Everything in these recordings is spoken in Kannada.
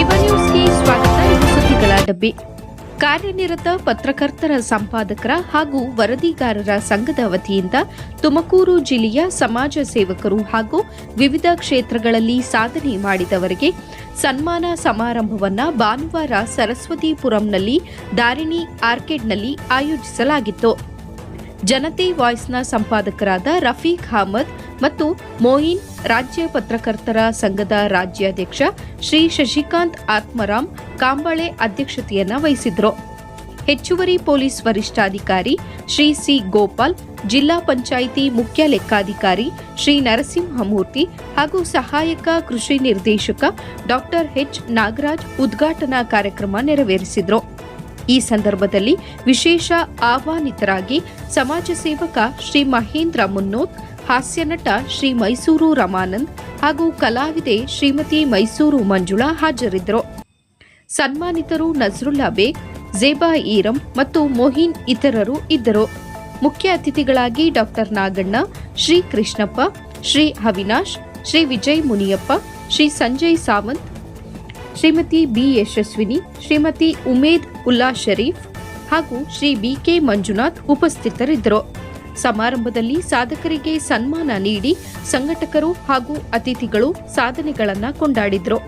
ಸ್ವಾಗತ. ಸುದ್ದಿಗಳ ಡಬ್ಬಿ. ಕಾರ್ಯನಿರತ ಪತ್ರಕರ್ತರ ಸಂಪಾದಕರ ಹಾಗೂ ವರದಿಗಾರರ ಸಂಘದ ವತಿಯಿಂದ ತುಮಕೂರು ಜಿಲ್ಲೆಯ ಸಮಾಜ ಸೇವಕರು ಹಾಗೂ ವಿವಿಧ ಕ್ಷೇತ್ರಗಳಲ್ಲಿ ಸಾಧನೆ ಮಾಡಿದವರಿಗೆ ಸನ್ಮಾನ ಸಮಾರಂಭವನ್ನು ಭಾನುವಾರ ಸರಸ್ವತಿಪುರಂನಲ್ಲಿ ದಾರಿಣಿ ಆರ್ಕಿಡ್ನಲ್ಲಿ ಆಯೋಜಿಸಲಾಗಿತ್ತು. ಜನತೆ ವಾಯ್ಸ್ನ ಸಂಪಾದಕರಾದ ರಫೀಕ್ ಅಹಮದ್ ಮತ್ತು ಮೋಯಿನ್ ರಾಜ್ಯ ಪತ್ರಕರ್ತರ ಸಂಘದ ರಾಜ್ಯಾಧ್ಯಕ್ಷ ಶ್ರೀ ಶಶಿಕಾಂತ್ ಆತ್ಮರಾಮ್ ಕಾಂಬಳೆ ಅಧ್ಯಕ್ಷತೆಯನ್ನ ವಹಿಸಿದ್ರು. ಹೆಚ್ಚುವರಿ ಪೊಲೀಸ್ ವರಿಷ್ಠಾಧಿಕಾರಿ ಶ್ರೀ ಸಿ ಗೋಪಾಲ್, ಜಿಲ್ಲಾ ಪಂಚಾಯಿತಿ ಮುಖ್ಯ ಲೆಕ್ಕಾಧಿಕಾರಿ ಶ್ರೀ ನರಸಿಂಹಮೂರ್ತಿ ಹಾಗೂ ಸಹಾಯಕ ಕೃಷಿ ನಿರ್ದೇಶಕ ಡಾಕ್ಟರ್ ಎಚ್ ನಾಗರಾಜ್ ಉದ್ಘಾಟನಾ ಕಾರ್ಯಕ್ರಮ ನೆರವೇರಿಸಿದರು. ಈ ಸಂದರ್ಭದಲ್ಲಿ ವಿಶೇಷ ಆಹ್ವಾನಿತರಾಗಿ ಸಮಾಜ ಸೇವಕ ಶ್ರೀ ಮಹೇಂದ್ರ ಮುನ್ನೋತ್ ಹಾಸ್ಯ ನಟ ಶ್ರೀ ಮೈಸೂರು ರಮಾನಂದ್ ಹಾಗೂ ಕಲಾವಿದೆ ಶ್ರೀಮತಿ ಮೈಸೂರು ಮಂಜುಳಾ ಹಾಜರಿದ್ದರು. ಸನ್ಮಾನಿತರು ನಜ್ರುಲ್ಲಾ ಬೇಗ್, ಜೇಬಾ ಈರಂ ಮತ್ತು ಮೊಹಿನ್ ಇತರರು ಇದ್ದರು. ಮುಖ್ಯ ಅತಿಥಿಗಳಾಗಿ ಡಾಕ್ಟರ್ ನಾಗಣ್ಣ, ಶ್ರೀ ಕೃಷ್ಣಪ್ಪ, ಶ್ರೀ ಅವಿನಾಶ್, ಶ್ರೀ ವಿಜಯ್ ಮುನಿಯಪ್ಪ, ಶ್ರೀ ಸಂಜಯ್ ಸಾವಂತ್, ಶ್ರೀಮತಿ ಬಿ ಯಶಸ್ವಿನಿ, ಶ್ರೀಮತಿ ಉಮೇದ್ ಉಲ್ಲಾ ಶರೀಫ್ ಹಾಗೂ ಶ್ರೀ ಬಿಕೆ ಮಂಜುನಾಥ್ ಉಪಸ್ಥಿತರಿದ್ದರು. ಸಮಾರಂಭದಲ್ಲಿ ಸಾಧಕರಿಗೆ ಸನ್ಮಾನ ನೀಡಿ ಸಂಘಟಕರು ಹಾಗೂ ಅತಿಥಿಗಳು ಸಾಧನೆಗಳನ್ನು ಕೊಂಡಾಡಿದರು.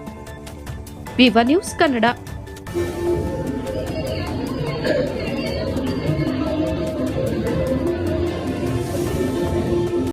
Viva News Kannada.